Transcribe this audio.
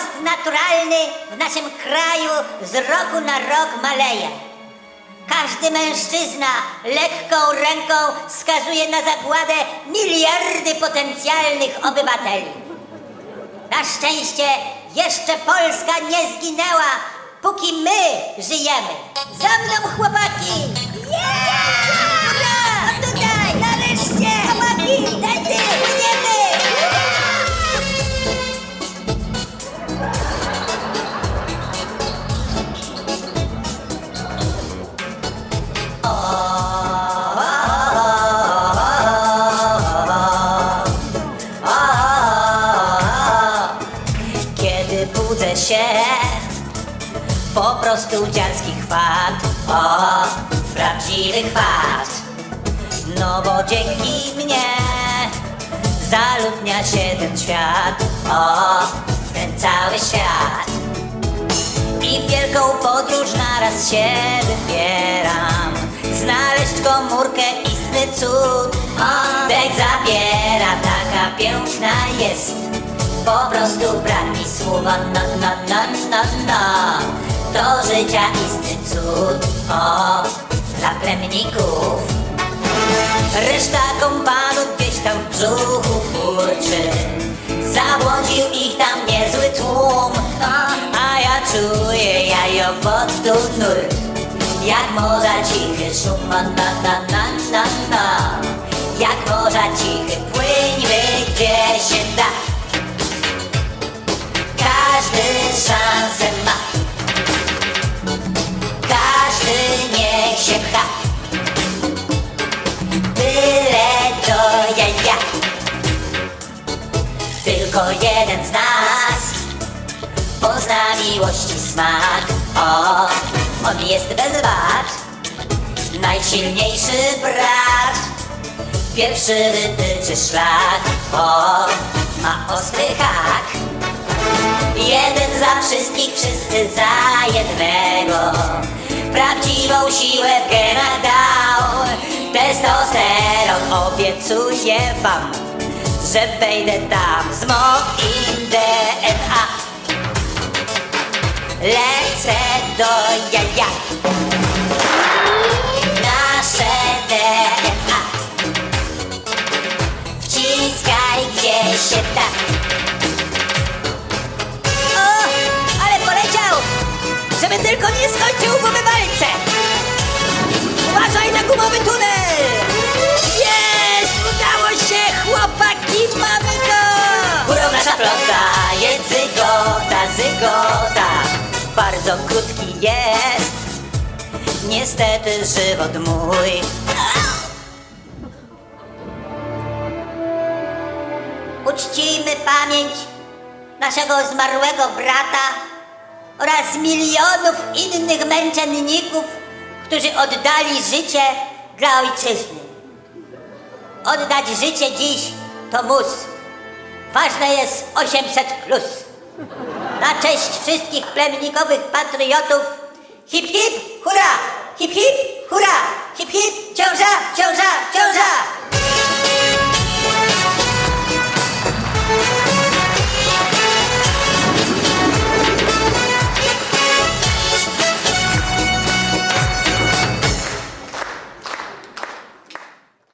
Przyrost naturalny w naszym kraju z roku na rok maleje. Każdy mężczyzna lekką ręką skazuje na zagładę miliardy potencjalnych obywateli. Na szczęście jeszcze Polska nie zginęła, póki my żyjemy. Za mną chłopaki! Hurra! Się, po prostu dziarski chwat, o, prawdziwy chwat. No bo dzięki mnie zaludnia się ten świat, o, ten cały świat. I w wielką podróż naraz się wybieram Znaleźć komórkę, istny cud Dech zabiera, taka piękna jest Po prostu brak mi słowa, no, no, no, no, no To życia istny cud, o, dla plemników. Reszta kompanu gdzieś tam w brzuchu kurczy. Zabłądził ich tam niezły tłum. A ja czuję jajowoddu nurt Jak morza cichy szum na na na na na. Jak morza cichy płyń wy Każdy szansę ma. Każdy niech się pcha. Tyle to ja, ja. Tylko jeden z nas Pozna miłości smak. O, on jest bez wad. Najsilniejszy brat. Pierwszy wytyczy szlak. O, ma ostry hak Jeden za wszystkich, wszyscy za jednego. Prawdziwą siłę w genach dał. Testosteron obiecuje wam Że wejdę tam z moim DNA Lecę do jaja. Nasze DNA Wciskaj gdzie się da tylko nie skończył w umywalce! Uważaj na gumowy tunel! Jest! Udało się! Chłopaki, mamy go! Górą nasza flota jest zygota, zygota Bardzo krótki jest Niestety żywot mój Uczcijmy pamięć naszego zmarłego brata oraz milionów innych męczenników, którzy oddali życie dla ojczyzny. Oddać życie dziś to mus. Ważne jest 800 plus. Na cześć wszystkich plemnikowych patriotów hip hip hurra! Hip hip hurra! Hip hip ciąża, ciąża, ciąża!